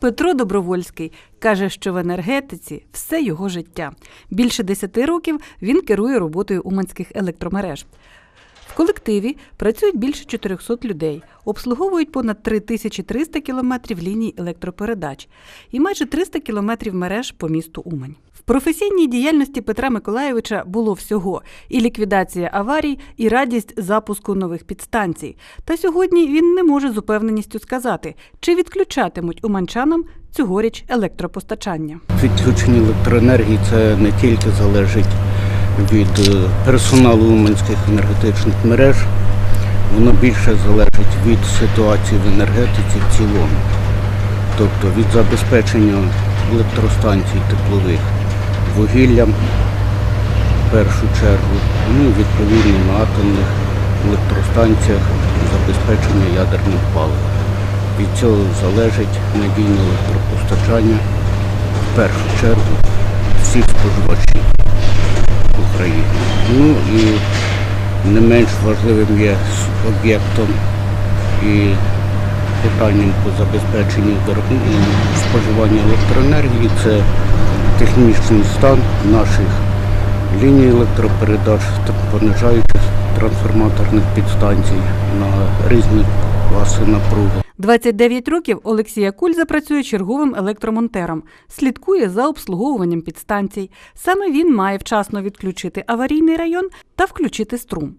Петро Добровольський каже, що в енергетиці все його життя. Більше 10 років він керує роботою уманських електромереж. В колективі працюють більше 400 людей, обслуговують понад 3300 кілометрів ліній електропередач і майже 300 кілометрів мереж по місту Умань. В професійній діяльності Петра Миколаєвича було всього: і ліквідація аварій, і радість запуску нових підстанцій. Та сьогодні він не може з упевненістю сказати, чи відключатимуть уманчанам цьогоріч електропостачання. Відключення електроенергії це не тільки залежить від е, персоналу уманських енергетичних мереж, воно більше залежить від ситуації в енергетиці в цілому, тобто від забезпечення електростанцій теплових вугіллям в першу чергу, ну і відповідно на атомних електростанціях забезпечення ядерним паливом. Від цього залежить надійне електропостачання в першу чергу всіх споживачів України. Ну і не менш важливим є об'єктом і питанням по забезпеченню і споживання електроенергії це технічний стан наших ліній електропередач понижаючих трансформаторних підстанцій на різні класи напруги. 29 років Олексія Кульза працює черговим електромонтером, слідкує за обслуговуванням підстанцій. Саме він має вчасно відключити аварійний район та включити струм.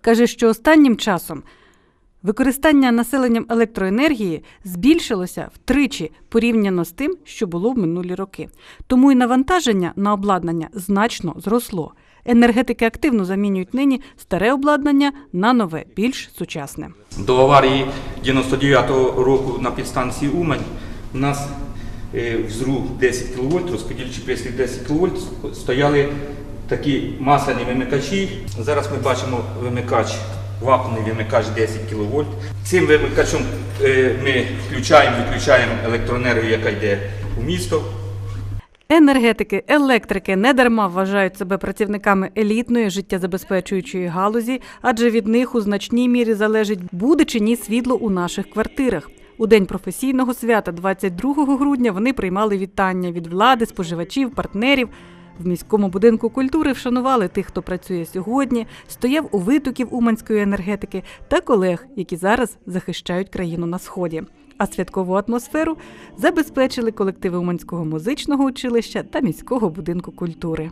Каже, що останнім часом використання населенням електроенергії збільшилося втричі порівняно з тим, що було в минулі роки. Тому і навантаження на обладнання значно зросло. Енергетики активно замінюють нині старе обладнання на нове, більш сучасне. До аварії 99-го року на підстанції Умань у нас е, в ЗРУ 10 кВт, розподільчий пристрій 10 кВт, стояли такі масляні вимикачі. Зараз ми бачимо вимикач, вакуумний вимикач 10 кВт. Цим вимикачем е, ми включаємо, відключаємо електроенергію, яка йде у місто. Енергетики, електрики недарма вважають себе працівниками елітної життєзабезпечуючої галузі, адже від них у значній мірі залежить, буде чи ні світло у наших квартирах. У день професійного свята, 22 грудня, вони приймали вітання від влади, споживачів, партнерів. В міському будинку культури вшанували тих, хто працює сьогодні, стояв у витоків уманської енергетики та колег, які зараз захищають країну на сході. А святкову атмосферу забезпечили колективи Уманського музичного училища та міського будинку культури.